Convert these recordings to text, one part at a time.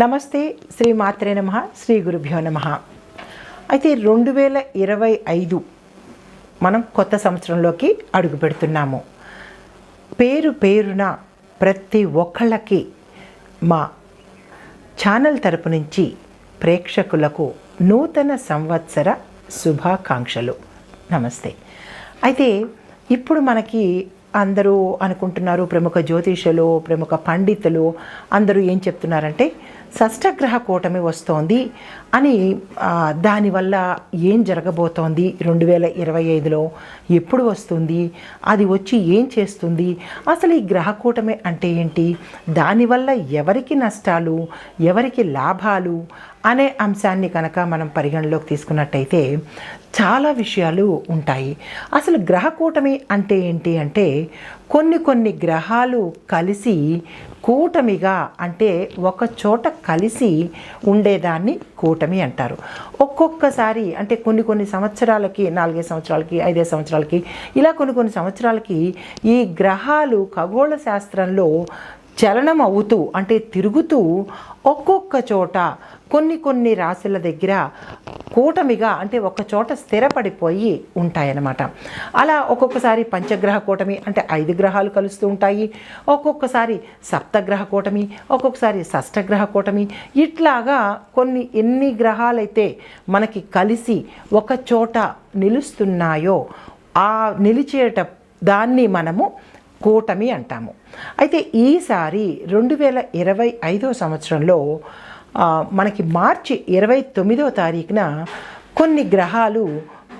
నమస్తే శ్రీ మాత్రే నమ శ్రీ గురుభ్యో నమ. అయితే రెండు వేల ఇరవై ఐదు మనం కొత్త సంవత్సరంలోకి అడుగు పెడుతున్నాము. పేరు పేరున ప్రతి ఒక్కళ్ళకి మా ఛానల్ తరపు నుంచి ప్రేక్షకులకు నూతన సంవత్సర శుభాకాంక్షలు. నమస్తే. అయితే ఇప్పుడు మనకి అందరూ అనుకుంటున్నారు ప్రముఖ జ్యోతిషులు ప్రముఖ పండితులు అందరూ ఏం చెప్తున్నారంటే షష్టగ్రహ కూటమి వస్తోంది. అని దానివల్ల ఏం జరగబోతోంది? రెండు వేల ఇరవై ఐదులో ఎప్పుడు వస్తుంది? అది వచ్చి ఏం చేస్తుంది? అసలు ఈ గ్రహకూటమి అంటే ఏంటి? దానివల్ల ఎవరికి నష్టాలు? ఎవరికి లాభాలు? అనే అంశాన్ని కనుక మనం పరిగణలోకి తీసుకున్నట్టయితే చాలా విషయాలు ఉంటాయి. అసలు గ్రహకూటమి అంటే ఏంటి అంటే కొన్ని కొన్ని గ్రహాలు కలిసి కూటమిగా అంటే ఒక చోట కలిసి ఉండేదాన్ని కూటమి అంటారు. ఒక్కొక్కసారి అంటే కొన్ని కొన్ని సంవత్సరాలకి నాలుగైదు సంవత్సరాలకి ఐదైదు సంవత్సరాలకి ఇలా కొన్ని కొన్ని సంవత్సరాలకి ఈ గ్రహాలు ఖగోళ శాస్త్రంలో చలనం అవుతూ అంటే తిరుగుతూ ఒక్కొక్క చోట కొన్ని కొన్ని రాశుల దగ్గర కూటమిగా అంటే ఒక చోట స్థిరపడిపోయి ఉంటాయన్నమాట. అలా ఒక్కొక్కసారి పంచగ్రహ కూటమి అంటే ఐదు గ్రహాలు కలుస్తూ ఉంటాయి. ఒక్కొక్కసారి సప్తగ్రహ కూటమి ఒక్కొక్కసారి షష్టగ్రహ కూటమి. ఇట్లాగా కొన్ని ఎన్ని గ్రహాలైతే మనకి కలిసి ఒక చోట నిలుస్తున్నాయో ఆ నిలిచేట దాన్ని మనము కూటమి అంటాము. అయితే ఈసారి రెండు వేల ఇరవై ఐదో సంవత్సరంలో మనకి మార్చి ఇరవై తొమ్మిదో తారీఖున కొన్ని గ్రహాలు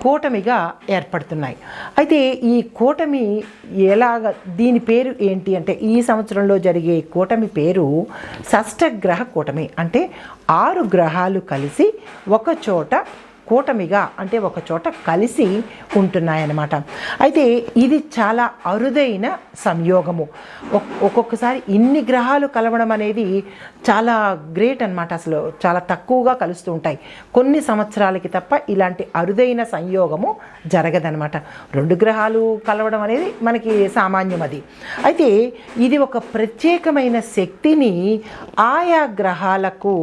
కూటమిగా ఏర్పడుతున్నాయి. అయితే ఈ కూటమి ఎలాగ దీని పేరు ఏంటి అంటే ఈ సంవత్సరంలో జరిగే కూటమి పేరు షష్టగ్రహ కూటమి. అంటే ఆరు గ్రహాలు కలిసి ఒక చోట కూటమిగా అంటే ఒక చోట కలిసి ఉంటున్నాయన్నమాట. అయితే ఇది చాలా అరుదైన సంయోగము. ఒక్కొక్కసారి ఇన్ని గ్రహాలు కలవడం అనేది చాలా గ్రేట్ అనమాట అసలు. చాలా తక్కువగా కలుస్తూ ఉంటాయి. కొన్ని సంవత్సరాలకి తప్ప ఇలాంటి అరుదైన సంయోగము జరగదనమాట రెండు గ్రహాలు కలవడం అనేది మనకి సామాన్యం అది. అయితే ఇది ఒక ప్రత్యేకమైన శక్తిని ఆయా గ్రహాలకు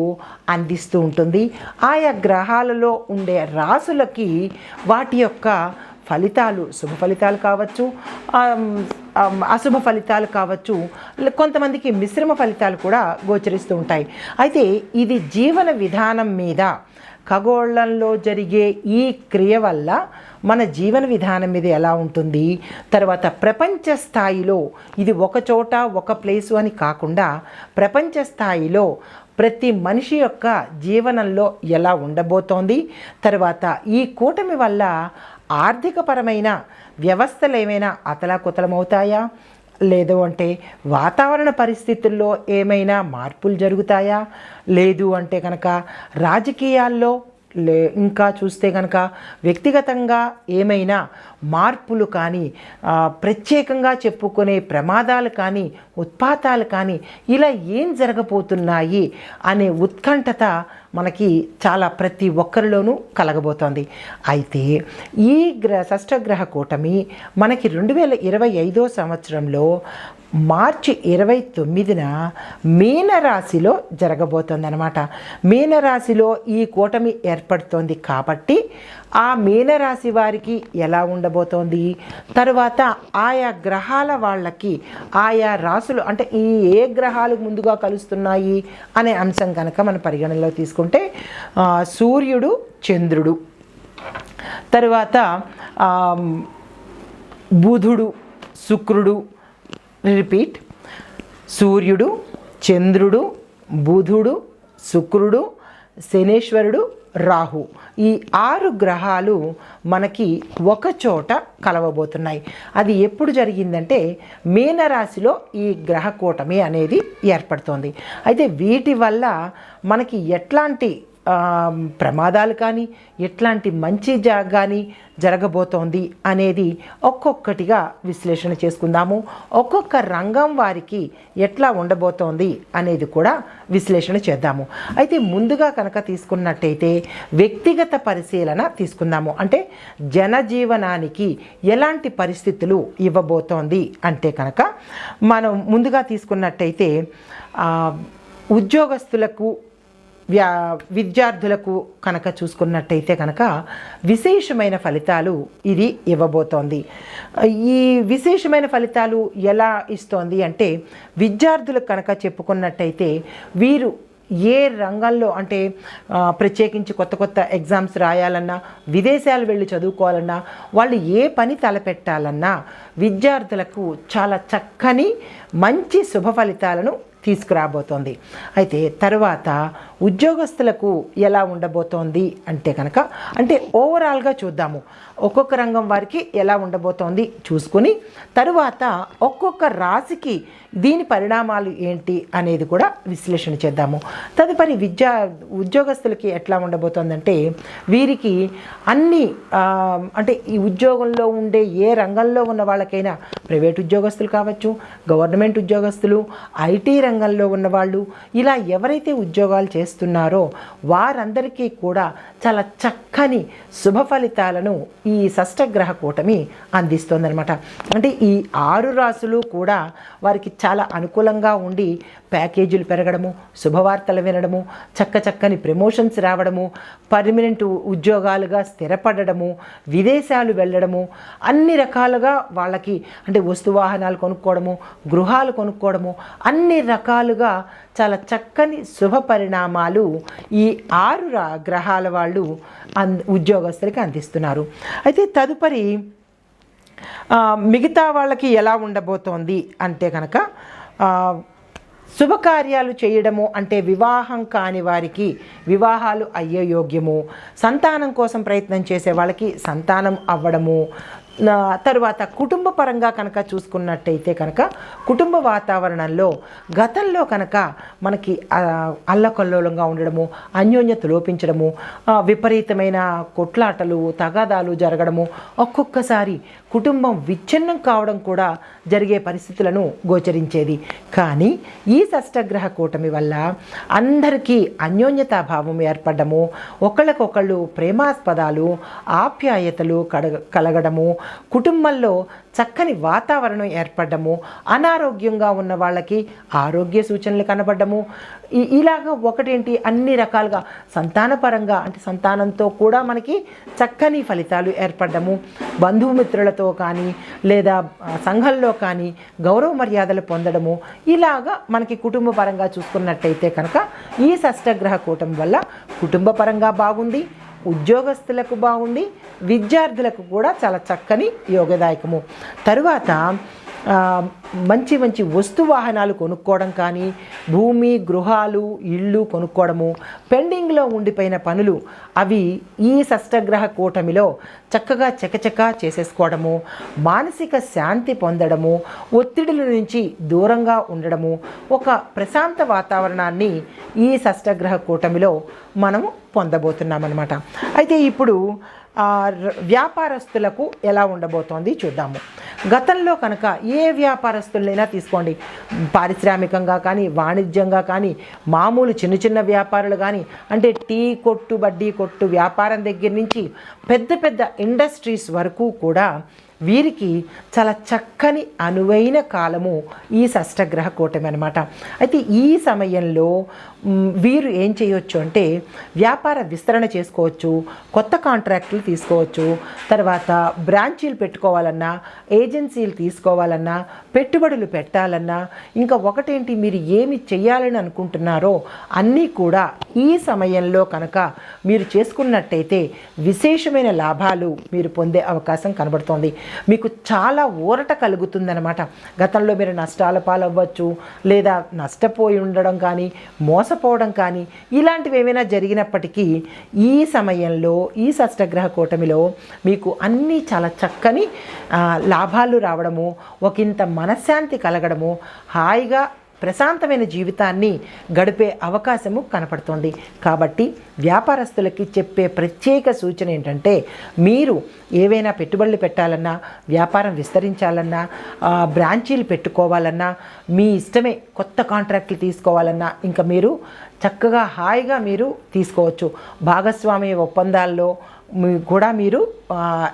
అందిస్తూ ఉంటుంది. ఆయా గ్రహాలలో ఉండే రాసులకి వాటి యొక్క ఫలితాలు శుభ ఫలితాలు కావచ్చు అశుభ ఫలితాలు కావచ్చు కొంతమందికి మిశ్రమ ఫలితాలు కూడా గోచరిస్తూ ఉంటాయి. అయితే ఇది జీవన విధానం మీద ఖగోళంలో జరిగే ఈ క్రియ వల్ల మన జీవన విధానం మీద ఎలా ఉంటుంది? తర్వాత ప్రపంచ స్థాయిలో ఇది ఒక చోట ఒక ప్లేసు అని కాకుండా ప్రపంచ స్థాయిలో ప్రతి మనిషి యొక్క జీవనంలో ఎలా ఉండబోతోంది? తర్వాత ఈ కూటమి వల్ల ఆర్థికపరమైన వ్యవస్థలు ఏమైనా అతలాకుతలమవుతాయా? లేదు అంటే వాతావరణ పరిస్థితుల్లో ఏమైనా మార్పులు జరుగుతాయా? లేదు అంటే కనుక రాజకీయాల్లో లే ఇంకా చూస్తే కనుక వ్యక్తిగతంగా ఏమైనా మార్పులు కానీ ప్రత్యేకంగా చెప్పుకునే ప్రమాదాలు కానీ ఉత్పాతాలు కానీ ఇలా ఏం జరగబోతున్నాయి అనే ఉత్కంఠత మనకి చాలా ప్రతి ఒక్కరిలోనూ కలగబోతోంది. అయితే ఈ గ్ర షష్టగ్రహ కూటమి మనకి రెండు వేల ఇరవై ఐదో సంవత్సరంలో మార్చి ఇరవై తొమ్మిదిన మీనరాశిలో జరగబోతోందనమాట మీనరాశిలో ఈ కూటమి ఏర్పడుతోంది కాబట్టి ఆ మీనరాశి వారికి ఎలా ఉండబోతోంది? తర్వాత ఆయా గ్రహాల వాళ్ళకి ఆయా రాశులు అంటే ఈ ఏ గ్రహాలు ముందుగా కలుస్తున్నాయి అనే అంశం కనుక మనం పరిగణనలో తీసుకుంటే సూర్యుడు చంద్రుడు. తరువాత బుధుడు శుక్రుడు రిపీట్. సూర్యుడు చంద్రుడు బుధుడు శుక్రుడు శనేశ్వరుడు రాహు. ఈ ఆరు గ్రహాలు మనకి ఒక చోట కలవబోతున్నాయి. అది ఎప్పుడు జరిగిందంటే మీనరాశిలో ఈ గ్రహ కూటమి అనేది ఏర్పడుతోంది. అయితే వీటి వల్ల మనకి ఎట్లాంటి ప్రమాదాలు కానీ ఎట్లాంటి మంచి జా కానీ జరగబోతోంది అనేది ఒక్కొక్కటిగా విశ్లేషణ చేసుకుందాము. ఒక్కొక్క రంగం వారికి ఎట్లా ఉండబోతోంది అనేది కూడా విశ్లేషణ చేద్దాము. అయితే ముందుగా కనుక తీసుకున్నట్టయితే వ్యక్తిగత పరిశీలన తీసుకుందాము. అంటే జనజీవనానికి ఎలాంటి పరిస్థితులు ఇవ్వబోతోంది అంటే కనుక మనం ముందుగా తీసుకున్నట్టయితే ఉద్యోగస్తులకు వ్యా విద్యార్థులకు కనుక చూసుకున్నట్టయితే కనుక విశేషమైన ఫలితాలు ఇది ఇవ్వబోతోంది. ఈ విశేషమైన ఫలితాలు ఎలా ఇస్తోంది అంటే విద్యార్థులకు కనుక చెప్పుకున్నట్టయితే వీరు ఏ రంగంలో అంటే ప్రత్యేకించి కొత్త కొత్త ఎగ్జామ్స్ రాయాలన్నా విదేశాలు వెళ్ళి చదువుకోవాలన్నా వాళ్ళు ఏ పని తలపెట్టాలన్నా విద్యార్థులకు చాలా చక్కని మంచి శుభ ఫలితాలను తీసుకురాబోతోంది. అయితే తర్వాత ఉద్యోగస్తులకు ఎలా ఉండబోతోంది అంటే కనుక అంటే ఓవరాల్గా చూద్దాము. ఒక్కొక్క రంగం వారికి ఎలా ఉండబోతోంది చూసుకుని తరువాత ఒక్కొక్క రాశికి దీని పరిణామాలు ఏంటి అనేది కూడా విశ్లేషణ చేద్దాము. తదుపరి విద్యా ఉద్యోగస్తులకి ఎట్లా ఉండబోతోందంటే వీరికి అన్ని అంటే ఈ ఉద్యోగంలో ఉండే ఏ రంగంలో ఉన్న వాళ్ళకైనా ప్రైవేట్ ఉద్యోగస్తులు కావచ్చు గవర్నమెంట్ ఉద్యోగస్తులు ఐటీ రంగంలో ఉన్నవాళ్ళు ఇలా ఎవరైతే ఉద్యోగాలు చేస్తున్నారో వారందరికీ కూడా చాలా చక్కని శుభ ఫలితాలను ఈ షష్టగ్రహ కూటమి అందిస్తోందనమాట అంటే ఈ ఆరు రాసులు కూడా వారికి చాలా అనుకూలంగా ఉండి ప్యాకేజీలు పెరగడము శుభవార్తలు వినడము చక్క చక్కని ప్రమోషన్స్ రావడము పర్మనెంట్ ఉద్యోగాలుగా స్థిరపడడము విదేశాలు వెళ్ళడము అన్ని రకాలుగా వాళ్ళకి అంటే వస్తు వాహనాలు కొనుక్కోవడము గృహాలు కొనుక్కోవడము అన్ని రకాలుగా చాలా చక్కని శుభ పరిణామాలు ఈ ఆరు రా- గ్రహాల వాళ్ళు అన్ ఉద్యోగస్తులకి అందిస్తున్నారు. అయితే తదుపరి మిగతా వాళ్ళకి ఎలా ఉండబోతోంది అంటే కనుక శుభకార్యాలు చేయడము అంటే వివాహం కాని వారికి వివాహాలు అయ్యే యోగ్యము సంతానం కోసం ప్రయత్నం చేసే వాళ్ళకి సంతానం అవ్వడము తర్వాత కుటుంబ పరంగా కనుక చూసుకున్నట్టయితే కనుక కుటుంబ వాతావరణంలో గతంలో కనుక మనకి అల్లకల్లోలంగా ఉండడము అన్యోన్యత లోపించడము విపరీతమైన కొట్లాటలు తగాదాలు జరగడము ఒక్కొక్కసారి కుటుంబం విచ్ఛిన్నం కావడం కూడా జరిగే పరిస్థితులను గోచరించేది. కానీ ఈ షష్టగ్రహ కూటమి వల్ల అందరికీ అన్యోన్యతాభావం ఏర్పడము ఒకళ్ళకొకళ్ళు ప్రేమాస్పదాలు ఆప్యాయతలు కడగ కలగడము కుటుంబంలో చక్కని వాతావరణం ఏర్పడము అనారోగ్యంగా ఉన్న వాళ్ళకి ఆరోగ్య సూచనలు కనబడము ఇలాగ ఒకటేంటి? అన్ని రకాలుగా సంతానపరంగా అంటే సంతానంతో కూడా మనకి చక్కని ఫలితాలు ఏర్పడము బంధుమిత్రులతో కానీ లేదా సంఘంలో కానీ గౌరవ మర్యాదలు పొందడము. ఇలాగా మనకి కుటుంబ పరంగా చూసుకున్నట్టయితే కనుక ఈ షష్టగ్రహ కూటమి వల్ల కుటుంబ పరంగా బాగుంది. ఉద్యోగస్తులకు బాగుంది విద్యార్థులకు కూడా చాలా చక్కని యోగదాయకము. తరువాత మంచి మంచి వస్తు వాహనాలు కొనుక్కోవడం కానీ భూమి గృహాలు ఇళ్ళు కొనుక్కోవడము పెండింగ్లో ఉండిపోయిన పనులు అవి ఈ షష్టగ్రహ కూటమిలో చక్కగా చకచకా చేసేసుకోవడము మానసిక శాంతి పొందడము ఒత్తిడుల నుంచి దూరంగా ఉండడము ఒక ప్రశాంత వాతావరణాన్ని ఈ షష్టగ్రహ కూటమిలో మనము పొందబోతున్నామన్నమాట. అయితే ఇప్పుడు వ్యాపారస్తులకు ఎలా ఉండబోతోంది చూద్దాము. గతంలో కనుక ఏ వ్యాపారస్తులైనా తీసుకోండి. పారిశ్రామికంగా కానీ వాణిజ్యంగా కానీ మామూలు చిన్న చిన్న వ్యాపారులు కానీ అంటే టీ కొట్టు బడ్డీ కొట్టు వ్యాపారం దగ్గర నుంచి పెద్ద పెద్ద ఇండస్ట్రీస్ వరకు కూడా వీరికి చాలా చక్కని అనువైన కాలము ఈ షష్టగ్రహ కూటమి అనమాట అయితే ఈ సమయంలో వీరు ఏం చేయొచ్చు అంటే వ్యాపార విస్తరణ చేసుకోవచ్చు కొత్త కాంట్రాక్టులు తీసుకోవచ్చు తర్వాత బ్రాంచీలు పెట్టుకోవాలన్నా ఏజెన్సీలు తీసుకోవాలన్నా పెట్టుబడులు పెట్టాలన్నా ఇంకా ఒకటేంటి మీరు ఏమి చేయాలని అనుకుంటున్నారో అన్నీ కూడా ఈ సమయంలో కనుక మీరు చేసుకున్నట్టయితే విశేషమైన లాభాలు మీరు పొందే అవకాశం కనబడుతోంది. మీకు చాలా ఊరట కలుగుతుందనమాట గతంలో మీరు నష్టాల పాలవ్వచ్చు లేదా నష్టపోయి ఉండడం కానీ మోసపోవడం కానీ ఇలాంటివి ఏమైనా జరిగినప్పటికీ ఈ సమయంలో ఈ షష్టగ్రహ కూటమిలో మీకు అన్నీ చాలా చక్కని లాభాలు రావడము ఒకంత మనశ్శాంతి కలగడము హాయిగా ప్రశాంతమైన జీవితాన్ని గడిపే అవకాశము కనపడుతుంది. కాబట్టి వ్యాపారస్తులకి చెప్పే ప్రత్యేక సూచన ఏంటంటే మీరు ఏవైనా పెట్టుబడులు పెట్టాలన్నా వ్యాపారం విస్తరించాలన్నా బ్రాంచీలు పెట్టుకోవాలన్నా మీ ఇష్టమే కొత్త కాంట్రాక్ట్లు తీసుకోవాలన్నా ఇంకా మీరు చక్కగా హాయిగా మీరు తీసుకోవచ్చు. భాగస్వామ్య ఒప్పందాల్లో కూడా మీరు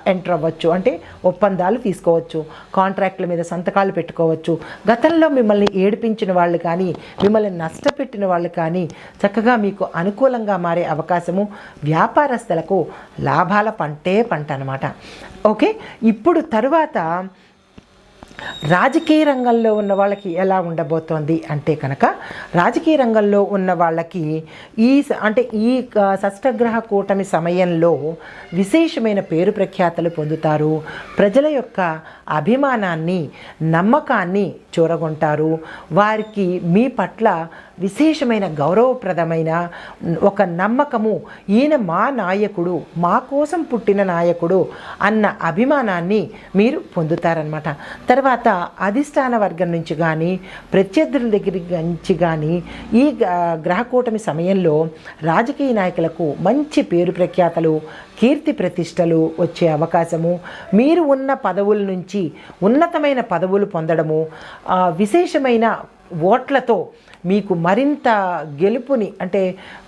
ఎంటర్ అవ్వచ్చు. అంటే ఒప్పందాలు తీసుకోవచ్చు. కాంట్రాక్ట్ల మీద సంతకాలు పెట్టుకోవచ్చు. గతంలో మిమ్మల్ని ఏడిపించిన వాళ్ళు కానీ మిమ్మల్ని నష్టపెట్టిన వాళ్ళు కానీ చక్కగా మీకు అనుకూలంగా మారే అవకాశము వ్యాపారస్తులకు లాభాల పంటే పంట అనమాట ఓకే? ఇప్పుడు తరువాత రాజకీయ రంగంలో ఉన్న వాళ్ళకి ఎలా ఉండబోతోంది అంటే కనుక రాజకీయ రంగంలో ఉన్న వాళ్ళకి ఈ అంటే ఈ షష్టగ్రహ కూటమి సమయంలో విశేషమైన పేరు ప్రఖ్యాతలు పొందుతారు. ప్రజల యొక్క అభిమానాన్ని నమ్మకాన్ని చూరగొంటారు. వారికి మీ పట్ల విశేషమైన గౌరవప్రదమైన ఒక నమ్మకము ఈయన మా నాయకుడు మా కోసం పుట్టిన నాయకుడు అన్న అభిమానాన్ని మీరు పొందుతారనమాట తర్వాత అధిష్టాన వర్గం నుంచి కానీ ప్రత్యర్థుల దగ్గర నుంచి కానీ ఈ గ్రహకూటమి సమయంలో రాజకీయ నాయకులకు మంచి పేరు ప్రఖ్యాతలు కీర్తి ప్రతిష్టలు వచ్చే అవకాశము. మీరు ఉన్న పదవుల నుంచి ఉన్నతమైన పదవులు పొందడము విశేషమైన ఓట్లతో మీకు మరింత గెలుపుని అంటే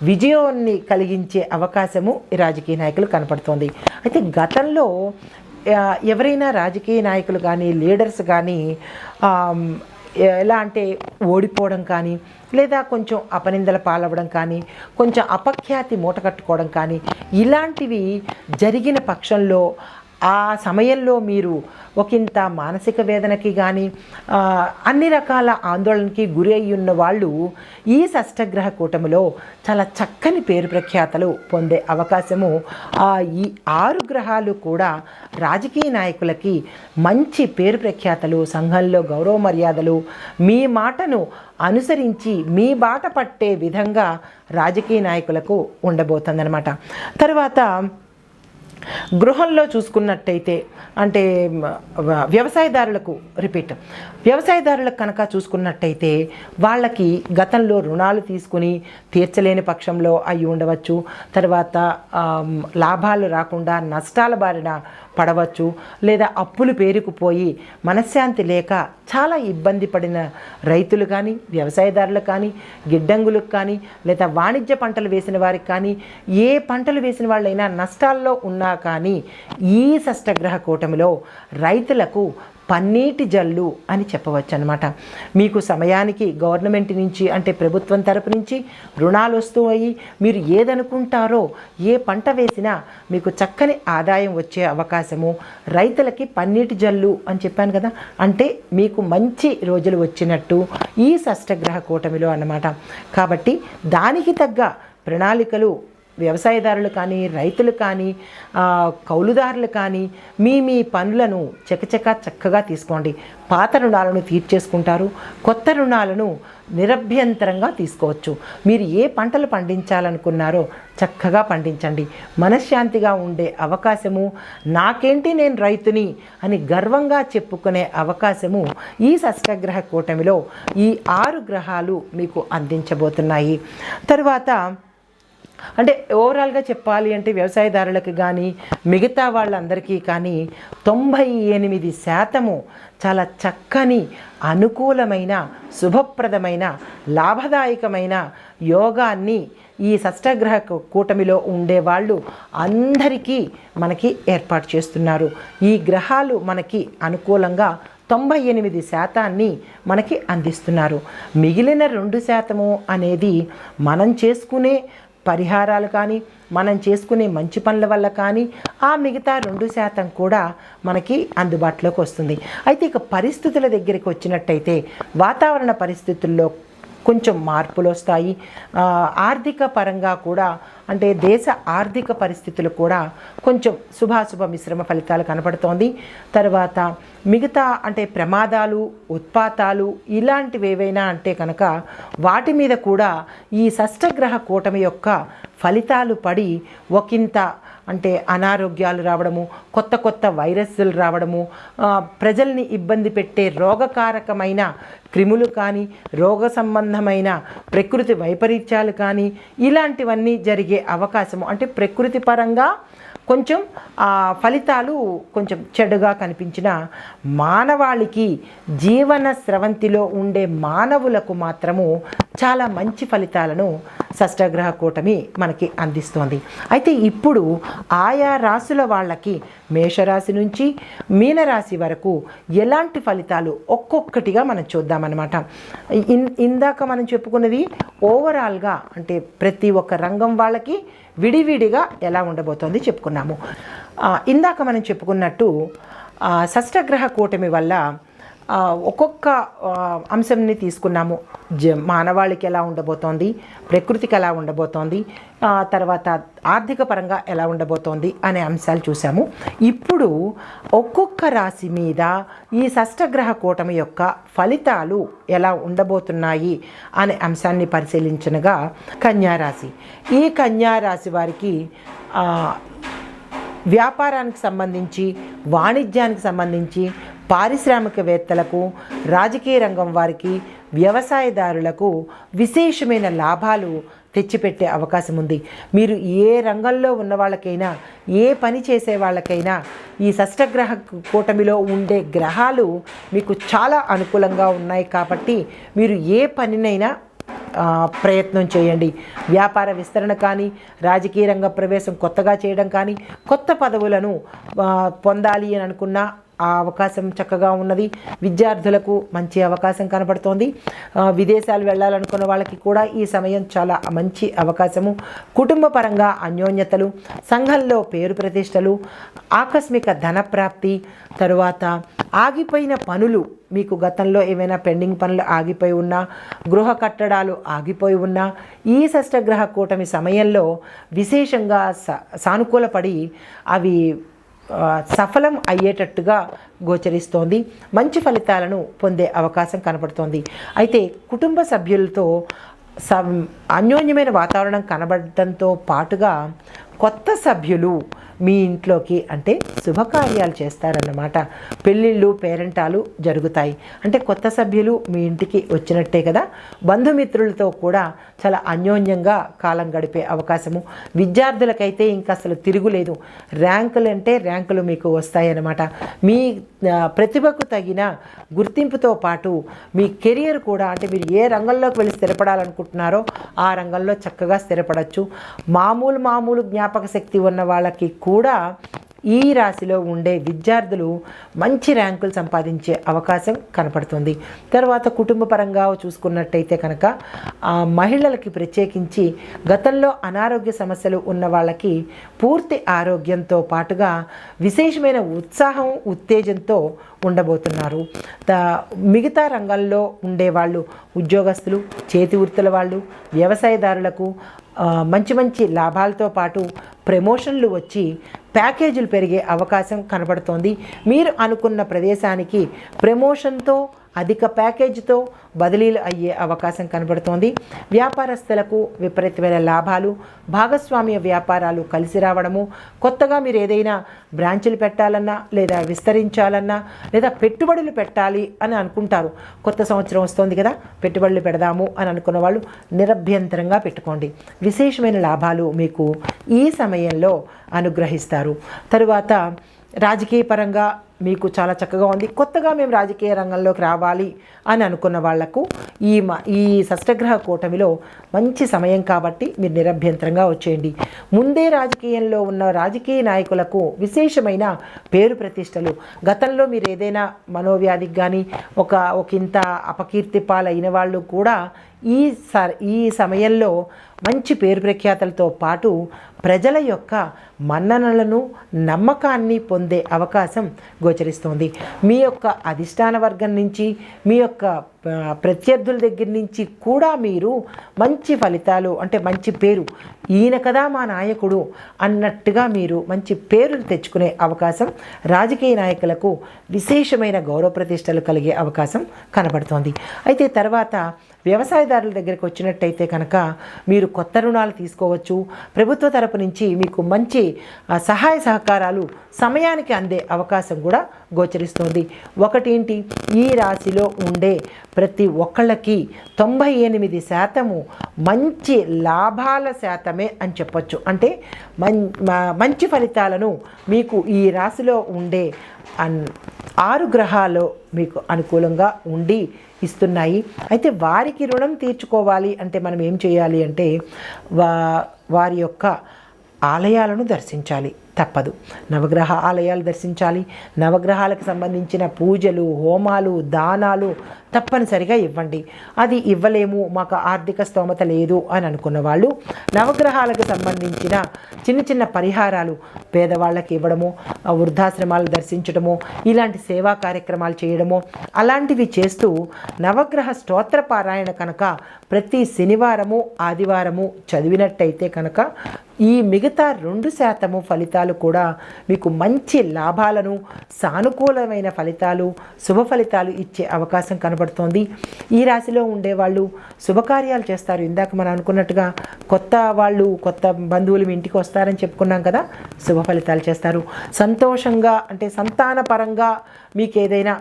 విజయాన్ని కలిగించే అవకాశము రాజకీయ నాయకులు కనపడుతోంది. అయితే గతంలో ఎవరైనా రాజకీయ నాయకులు కానీ లీడర్స్ కానీ ఎలా అంటే ఓడిపోవడం కానీ లేదా కొంచెం అపనిందల పాలవ్వడం కానీ కొంచెం అపఖ్యాతి మూట కట్టుకోవడం కానీ ఇలాంటివి జరిగిన పక్షంలో ఆ సమయంలో మీరు ఒకంత మానసిక వేదనకి కానీ అన్ని రకాల ఆందోళనకి గురి అయి ఉన్న వాళ్ళు ఈ షష్టగ్రహ కూటమిలో చాలా చక్కని పేరు ప్రఖ్యాతలు పొందే అవకాశము. ఆ ఈ ఆరు గ్రహాలు కూడా రాజకీయ నాయకులకి మంచి పేరు ప్రఖ్యాతలు సంఘంలో గౌరవ మర్యాదలు మీ మాటను అనుసరించి మీ బాట పట్టే విధంగా రాజకీయ నాయకులకు ఉండబోతుందన్నమాట. తర్వాత గృహంలో చూసుకున్నట్టయితే అంటే వ్యవసాయదారులకు రిపీట్. వ్యవసాయదారులకు కనుక చూసుకున్నట్టయితే వాళ్ళకి గతంలో రుణాలు తీసుకుని తీర్చలేని పక్షంలో అయి ఉండవచ్చు తర్వాత లాభాలు రాకుండా నష్టాల బారిన పడవచ్చు లేదా అప్పులు పేరుకుపోయి మనశ్శాంతి లేక చాలా ఇబ్బంది పడిన రైతులు కానీ వ్యవసాయదారులు కానీ గిడ్డంగులకు కానీ లేదా వాణిజ్య పంటలు వేసిన వారికి కానీ ఏ పంటలు వేసిన వాళ్ళైనా నష్టాల్లో ఉన్నా కానీ ఈ షష్టగ్రహ కూటమిలో రైతులకు పన్నీటి జల్లు అని చెప్పవచ్చు అనమాట మీకు సమయానికి గవర్నమెంట్ నుంచి అంటే ప్రభుత్వం తరపు నుంచి రుణాలు వస్తూ అయ్యి మీరు ఏదనుకుంటారో ఏ పంట వేసినా మీకు చక్కని ఆదాయం వచ్చే అవకాశము. రైతులకి పన్నీటి జల్లు అని చెప్పాను కదా అంటే మీకు మంచి రోజులు వచ్చినట్టు ఈ షష్టగ్రహ కూటమిలో అన్నమాట. కాబట్టి దానికి తగ్గ ప్రణాళికలు వ్యవసాయదారులు కానీ రైతులు కానీ కౌలుదారులు కానీ మీ మీ పనులను చకచక చక్కగా తీసుకోండి. పాత రుణాలను తీర్చేసుకుంటారు. కొత్త రుణాలను నిరభ్యంతరంగా తీసుకోవచ్చు. మీరు ఏ పంటలు పండించాలనుకున్నారో చక్కగా పండించండి. మనశ్శాంతిగా ఉండే అవకాశము నాకేంటి నేను రైతుని అని గర్వంగా చెప్పుకునే అవకాశము ఈ షష్టగ్రహ కూటమిలో ఈ ఆరు గ్రహాలు మీకు అందించబోతున్నాయి. తర్వాత అంటే ఓవరాల్గా చెప్పాలి అంటే వ్యవసాయదారులకు కానీ మిగతా వాళ్ళందరికీ కానీ తొంభై ఎనిమిది శాతము చాలా చక్కని అనుకూలమైన శుభప్రదమైన లాభదాయకమైన యోగాన్ని ఈ షష్టగ్రహ కూటమిలో కూటమిలో ఉండేవాళ్ళు అందరికీ మనకి ఏర్పాటు చేస్తున్నారు. ఈ గ్రహాలు మనకి అనుకూలంగా తొంభై ఎనిమిది శాతాన్ని మనకి అందిస్తున్నారు. మిగిలిన రెండు శాతము అనేది మనం చేసుకునే పరిహారాలు కానీ మనం చేసుకునే మంచి పనుల వల్ల కానీ ఆ మిగతా రెండు శాతం కూడా మనకి అందుబాటులోకి వస్తుంది. అయితే ఇక పరిస్థితుల దగ్గరికి వచ్చినట్టయితే వాతావరణ పరిస్థితుల్లో కొంచెం మార్పులు వస్తాయి ఆర్థిక పరంగా కూడా అంటే దేశ ఆర్థిక పరిస్థితులు కూడా కొంచెం శుభాశుభ మిశ్రమ ఫలితాలు కనపడుతోంది. తర్వాత మిగతా అంటే ప్రమాదాలు ఉత్పాతాలు ఇలాంటివి ఏవైనా అంటే కనుక వాటి మీద కూడా ఈ షష్టగ్రహ కూటమి యొక్క ఫలితాలు పడి ఒకంత అంటే అనారోగ్యాలు రావడము కొత్త కొత్త వైరస్లు రావడము ప్రజల్ని ఇబ్బంది పెట్టే రోగకారకమైన క్రిములు కానీ రోగ సంబంధమైన ప్రకృతి వైపరీత్యాలు కానీ ఇలాంటివన్నీ జరిగే అవకాశము. అంటే ప్రకృతి పరంగా కొంచెం ఆ ఫలితాలు కొంచెం చెడుగా కనిపించిన మానవాళికి జీవన స్రవంతిలో ఉండే మానవులకు మాత్రము చాలా మంచి ఫలితాలను షష్టగ్రహ కూటమి మనకి అందిస్తోంది. అయితే ఇప్పుడు ఆయా రాశుల వాళ్ళకి మేషరాశి నుంచి మీనరాశి వరకు ఎలాంటి ఫలితాలు ఒక్కొక్కటిగా మనం చూద్దామన్నమాట. ఇన్ ఇందాక మనం చెప్పుకున్నది ఓవరాల్గా అంటే ప్రతి ఒక్క రంగం వాళ్ళకి విడివిడిగా ఎలా ఉండబోతోంది చెప్పుకున్నాము. ఇందాక మనం చెప్పుకున్నట్టు షష్టగ్రహ కూటమి వల్ల ఒక్కొక్క అంశంని తీసుకున్నాము. జ మానవాళికి ఎలా ఉండబోతోంది ప్రకృతికి ఎలా ఉండబోతోంది తర్వాత ఆర్థిక పరంగా ఎలా ఉండబోతోంది అనే అంశాలు చూసాము ఇప్పుడు ఒక్కొక్క రాశి మీద ఈ షష్టగ్రహ కూటమి యొక్క ఫలితాలు ఎలా ఉండబోతున్నాయి అనే అంశాన్ని పరిశీలించనగా కన్యారాశి ఈ కన్యారాశి వారికి వ్యాపారానికి సంబంధించి వాణిజ్యానికి సంబంధించి పారిశ్రామికవేత్తలకు రాజకీయ రంగం వారికి వ్యవసాయదారులకు విశేషమైన లాభాలు తెచ్చిపెట్టే అవకాశం ఉంది మీరు ఏ రంగంలో ఉన్న వాళ్ళకైనా ఏ పని చేసే వాళ్ళకైనా ఈ షష్టగ్రహ కూటమిలో ఉండే గ్రహాలు మీకు చాలా అనుకూలంగా ఉన్నాయి కాబట్టి మీరు ఏ పనినైనా ప్రయత్నం చేయండి. వ్యాపార విస్తరణ కానీ రాజకీయ రంగ ప్రవేశం కొత్తగా చేయడం కానీ కొత్త పదవులను పొందాలి అని అనుకున్న ఆ అవకాశం చక్కగా ఉన్నది. విద్యార్థులకు మంచి అవకాశం కనబడుతోంది. విదేశాలు వెళ్ళాలనుకున్న వాళ్ళకి కూడా ఈ సమయం చాలా మంచి అవకాశము. కుటుంబ పరంగా అన్యోన్యతలు సంఘంలో పేరు ప్రతిష్టలు ఆకస్మిక ధనప్రాప్తి తరువాత ఆగిపోయిన పనులు మీకు గతంలో ఏమైనా పెండింగ్ పనులు ఆగిపోయి ఉన్నా గృహ కట్టడాలు ఆగిపోయి ఉన్నా ఈ షష్టగ్రహ కూటమి సమయంలో విశేషంగా సానుకూలపడి అవి సఫలం అయ్యేటట్టుగా గోచరిస్తోంది. మంచి ఫలితాలను పొందే అవకాశం కనబడుతోంది. అయితే కుటుంబ సభ్యులతో అన్యోన్యమైన వాతావరణం కనబడటంతో పాటుగా కొత్త సభ్యులు మీ ఇంట్లోకి అంటే శుభకార్యాలు చేస్తారన్నమాట. పెళ్ళిళ్ళు పేరెంటాలు జరుగుతాయి. అంటే కొత్త సభ్యులు మీ ఇంటికి వచ్చినట్టే కదా. బంధుమిత్రులతో కూడా చాలా అన్యోన్యంగా కాలం గడిపే అవకాశము. విద్యార్థులకైతే ఇంకా అసలు తిరుగులేదు ర్యాంకులు అంటే ర్యాంకులు మీకు వస్తాయన్నమాట. మీ ప్రతిభకు తగిన గుర్తింపుతో పాటు మీ కెరియర్ కూడా అంటే మీరు ఏ రంగంలోకి వెళ్ళి స్థిరపడాలనుకుంటున్నారో ఆ రంగంలో చక్కగా స్థిరపడచ్చు. మామూలు మామూలు జ్ఞాపక శక్తి ఉన్న వాళ్ళకి కూడా ఈ రాశిలో ఉండే విద్యార్థులు మంచి ర్యాంకులు సంపాదించే అవకాశం కనపడుతుంది. తర్వాత కుటుంబ పరంగా చూసుకున్నట్టయితే కనుక మహిళలకి ప్రత్యేకించి గతంలో అనారోగ్య సమస్యలు ఉన్న వాళ్ళకి పూర్తి ఆరోగ్యంతో పాటుగా విశేషమైన ఉత్సాహం ఉత్తేజంతో ఉండబోతున్నారు. మిగతా రంగాల్లో ఉండేవాళ్ళు ఉద్యోగస్తులు చేతి వృత్తుల వాళ్ళు వ్యవసాయదారులకు మంచి మంచి లాభాలతో పాటు ప్రమోషన్లు వచ్చి ప్యాకేజీలు పెరిగే అవకాశం కనబడుతోంది. మీరు అనుకున్న ప్రదేశానికి ప్రమోషన్తో అధిక ప్యాకేజీతో బదిలీలు అయ్యే అవకాశం కనబడుతోంది. వ్యాపారస్తులకు విపరీతమైన లాభాలు భాగస్వామ్య వ్యాపారాలు కలిసి రావడము కొత్తగా మీరు ఏదైనా బ్రాంచులు పెట్టాలన్నా లేదా విస్తరించాలన్నా లేదా పెట్టుబడులు పెట్టాలి అని అనుకుంటారు. కొత్త సంవత్సరం వస్తుంది కదా పెట్టుబడులు పెడదాము అని అనుకున్న వాళ్ళు నిరభ్యంతరంగా పెట్టుకోండి. విశేషమైన లాభాలు మీకు ఈ సమయంలో అనుగ్రహిస్తారు. తరువాత రాజకీయ పరంగా మీకు చాలా చక్కగా ఉంది. కొత్తగా మేము రాజకీయ రంగంలోకి రావాలి అని అనుకున్న వాళ్ళకు ఈ మ ఈ షష్టగ్రహ కూటమిలో మంచి సమయం కాబట్టి మీరు నిరభ్యంతరంగా వచ్చేయండి. ముందే రాజకీయంలో ఉన్న రాజకీయ నాయకులకు విశేషమైన పేరు ప్రతిష్టలు. గతంలో మీరు ఏదైనా మనోవ్యాధికి కానీ ఒక ఒక ఇంత అపకీర్తి పాలైన వాళ్ళు కూడా ఈ స ఈ సమయంలో మంచి పేరు ప్రఖ్యాతలతో పాటు ప్రజల యొక్క మన్ననలను నమ్మకాన్ని పొందే అవకాశం గోచరిస్తోంది. మీ యొక్క అధిష్టాన వర్గం నుంచి మీ యొక్క ప్రత్యర్థుల దగ్గర నుంచి కూడా మీరు మంచి ఫలితాలు అంటే మంచి పేరు ఈయన కదా మా నాయకుడు అన్నట్టుగా మీరు మంచి పేరును తెచ్చుకునే అవకాశం రాజకీయ నాయకులకు విశేషమైన గౌరవ ప్రతిష్టలు కలిగే అవకాశం కనబడుతోంది. అయితే తర్వాత వ్యవసాయదారుల దగ్గరికి వచ్చినట్టయితే కనుక మీరు కొత్త రుణాలు తీసుకోవచ్చు ప్రభుత్వ తరపు నుంచి మీకు మంచి సహాయ సహకారాలు సమయానికి అందే అవకాశం కూడా గోచరిస్తోంది. ఒకటేంటి? ఈ రాశిలో ఉండే ప్రతి ఒక్కళ్ళకి తొంభై ఎనిమిది శాతము మంచి లాభాల శాతమే అని చెప్పొచ్చు. అంటే మం మంచి ఫలితాలను మీకు ఈ రాశిలో ఉండే అన్ ఆరు గ్రహాలు మీకు అనుకూలంగా ఉండి ఇస్తున్నాయి. అయితే వారికి రుణం తీర్చుకోవాలి అంటే మనం ఏం చేయాలి అంటే వా వారి యొక్క ఆలయాలను దర్శించాలి. తప్పదు. నవగ్రహ ఆలయాలు దర్శించాలి. నవగ్రహాలకు సంబంధించిన పూజలు హోమాలు దానాలు తప్పనిసరిగా ఇవ్వండి. అది ఇవ్వలేము మాకు ఆర్థిక స్తోమత లేదు అని అనుకున్న వాళ్ళు నవగ్రహాలకు సంబంధించిన చిన్న చిన్న పరిహారాలు పేదవాళ్ళకి ఇవ్వడము వృద్ధాశ్రమాలు దర్శించడము ఇలాంటి సేవా కార్యక్రమాలు చేయడము అలాంటివి చేస్తూ నవగ్రహ స్తోత్ర పారాయణ కనుక ప్రతి శనివారము ఆదివారము చదివినట్టయితే కనుక ఈ మిగతా రెండు శాతము ఫలితాలు కూడా మీకు మంచి లాభాలను సానుకూలమైన ఫలితాలు శుభ ఫలితాలు ఇచ్చే అవకాశం కనబడుతోంది. ఈ రాశిలో ఉండేవాళ్ళు శుభకార్యాలు చేస్తారు. ఇందాక మనం అనుకున్నట్టుగా కొత్త వాళ్ళు కొత్త బంధువులు మీ ఇంటికి వస్తారని చెప్పుకున్నాం కదా శుభ ఫలితాలు చేస్తారు. సంతోషంగా అంటే సంతాన పరంగా మీకు ఏదైనా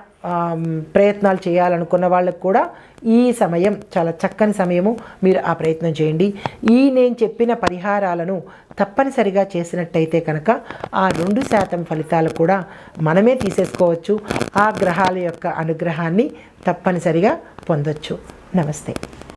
ప్రయత్నాలు చేయాలనుకున్న వాళ్ళకు కూడా ఈ సమయం చాలా చక్కని సమయము మీరు ఆ ప్రయత్నం చేయండి. ఈ నేను చెప్పిన పరిహారాలను తప్పనిసరిగా చేసినట్టయితే కనుక ఆ రెండు శాతం ఫలితాలు కూడా మనమే తీసేసుకోవచ్చు. ఆ గ్రహాల యొక్క అనుగ్రహాన్ని తప్పనిసరిగా పొందొచ్చు. నమస్తే.